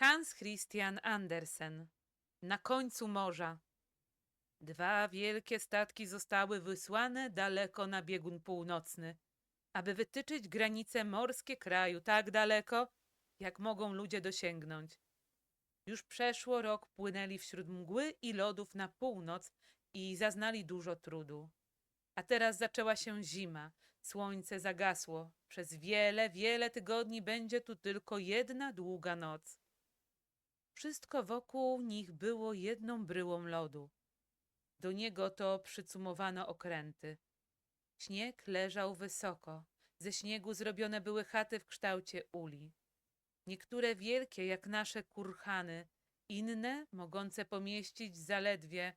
Hans Christian Andersen. Na końcu morza. Dwa wielkie statki zostały wysłane daleko na biegun północny, aby wytyczyć granice morskie kraju tak daleko, jak mogą ludzie dosięgnąć. Już przeszło rok płynęli wśród mgły i lodów na północ i zaznali dużo trudu. A teraz zaczęła się zima, słońce zagasło. Przez wiele, wiele tygodni będzie tu tylko jedna długa noc. Wszystko wokół nich było jedną bryłą lodu. Do niego to przycumowano okręty. Śnieg leżał wysoko. Ze śniegu zrobione były chaty w kształcie uli. Niektóre wielkie, jak nasze kurhany, inne mogące pomieścić zaledwie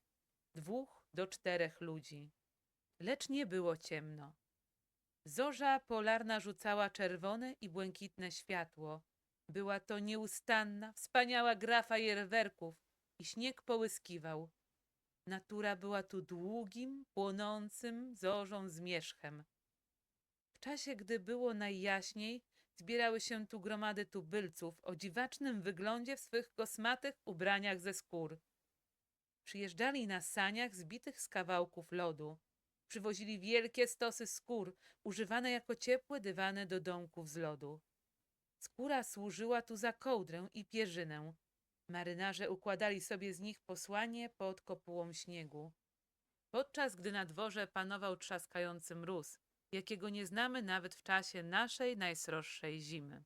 dwóch do czterech ludzi. Lecz nie było ciemno. Zorza polarna rzucała czerwone i błękitne światło. Była to nieustanna, wspaniała gra fajerwerków i śnieg połyskiwał. Natura była tu długim, płonącym zorzą zmierzchem. W czasie, gdy było najjaśniej, zbierały się tu gromady tubylców o dziwacznym wyglądzie w swych kosmatych ubraniach ze skór. Przyjeżdżali na saniach zbitych z kawałków lodu. Przywozili wielkie stosy skór, używane jako ciepłe dywany do domków z lodu. Skóra służyła tu za kołdrę i pierzynę. Marynarze układali sobie z nich posłanie pod kopułą śniegu. Podczas gdy na dworze panował trzaskający mróz, jakiego nie znamy nawet w czasie naszej najsroższej zimy.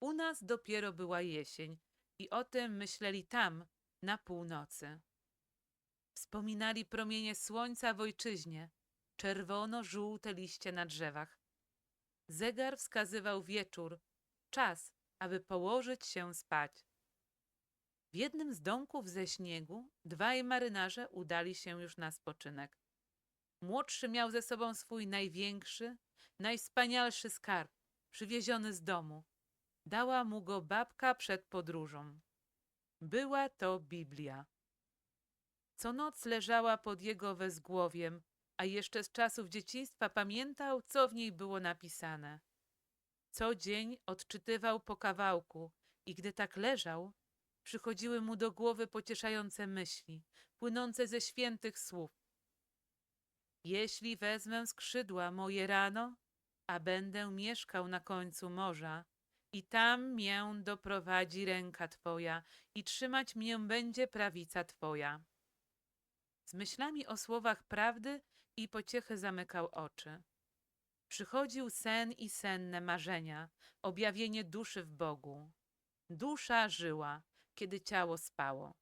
U nas dopiero była jesień i o tym myśleli tam, na północy. Wspominali promienie słońca w ojczyźnie, czerwono-żółte liście na drzewach. Zegar wskazywał wieczór, czas, aby położyć się spać. W jednym z domków ze śniegu dwaj marynarze udali się już na spoczynek. Młodszy miał ze sobą swój największy, najwspanialszy skarb, przywieziony z domu. Dała mu go babka przed podróżą. Była to Biblia. Co noc leżała pod jego wezgłowiem, a jeszcze z czasów dzieciństwa pamiętał, co w niej było napisane. Co dzień odczytywał po kawałku i gdy tak leżał, przychodziły mu do głowy pocieszające myśli, płynące ze świętych słów. Jeśli wezmę skrzydła moje rano, a będę mieszkał na końcu morza, i tam mię doprowadzi ręka Twoja, i trzymać mię będzie prawica Twoja. Z myślami o słowach prawdy i pociechy zamykał oczy. Przychodził sen i senne marzenia, objawienie duszy w Bogu. Dusza żyła, kiedy ciało spało.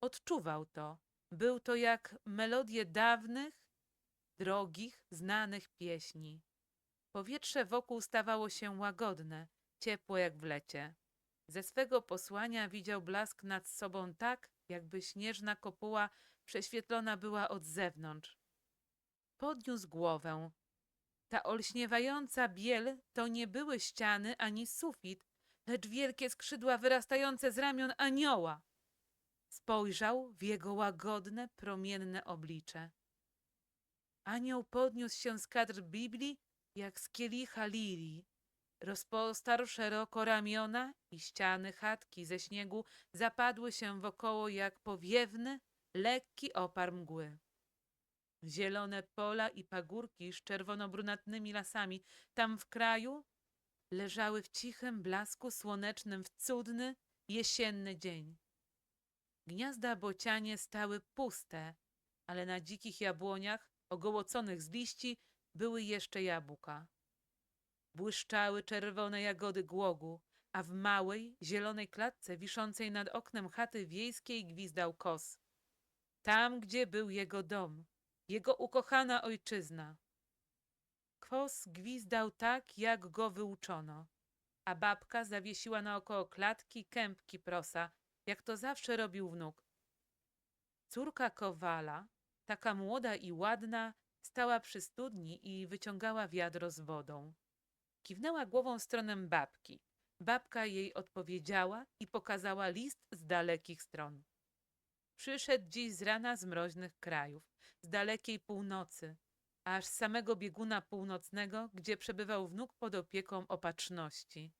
Odczuwał to. Był to jak melodie dawnych, drogich, znanych pieśni. Powietrze wokół stawało się łagodne, ciepłe jak w lecie. Ze swego posłania widział blask nad sobą tak, jakby śnieżna kopuła prześwietlona była od zewnątrz. Podniósł głowę. Ta olśniewająca biel to nie były ściany ani sufit, lecz wielkie skrzydła wyrastające z ramion anioła. Spojrzał w jego łagodne, promienne oblicze. Anioł podniósł się z kadr Biblii jak z kielicha lirii. Rozpostarł szeroko ramiona i ściany chatki ze śniegu zapadły się wokoło jak powiewny, lekki opar mgły. Zielone pola i pagórki z czerwono-brunatnymi lasami tam w kraju leżały w cichym blasku słonecznym w cudny, jesienny dzień. Gniazda bocianie stały puste, ale na dzikich jabłoniach, ogołoconych z liści, były jeszcze jabłka. Błyszczały czerwone jagody głogu, a w małej, zielonej klatce wiszącej nad oknem chaty wiejskiej gwizdał kos. Tam, gdzie był jego dom, jego ukochana ojczyzna. Kos gwizdał tak, jak go wyuczono, a babka zawiesiła naokoło klatki kępki prosa, jak to zawsze robił wnuk. Córka kowala, taka młoda i ładna, stała przy studni i wyciągała wiadro z wodą. Kiwnęła głową w stronę babki. Babka jej odpowiedziała i pokazała list z dalekich stron. Przyszedł dziś z rana z mroźnych krajów, z dalekiej północy, aż z samego bieguna północnego, gdzie przebywał wnuk pod opieką opatrzności.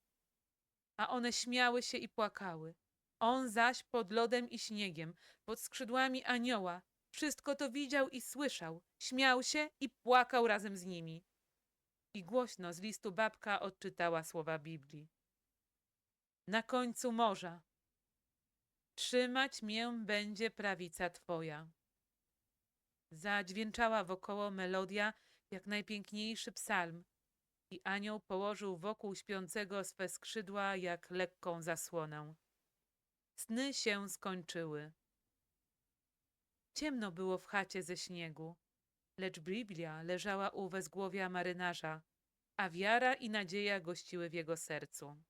a one śmiały się i płakały. On zaś pod lodem i śniegiem, pod skrzydłami anioła, wszystko to widział i słyszał, śmiał się i płakał razem z nimi. I głośno z listu babka odczytała słowa Biblii. Na końcu morza. Trzymać mię będzie prawica Twoja. Zadźwięczała wokoło melodia jak najpiękniejszy psalm i anioł położył wokół śpiącego swe skrzydła jak lekką zasłonę. Sny się skończyły. Ciemno było w chacie ze śniegu, lecz Biblia leżała u wezgłowia marynarza, a wiara i nadzieja gościły w jego sercu.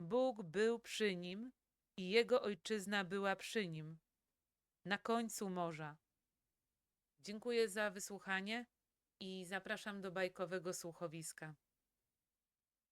Bóg był przy nim i jego ojczyzna była przy nim, na końcu morza. Dziękuję za wysłuchanie i zapraszam do bajkowego słuchowiska.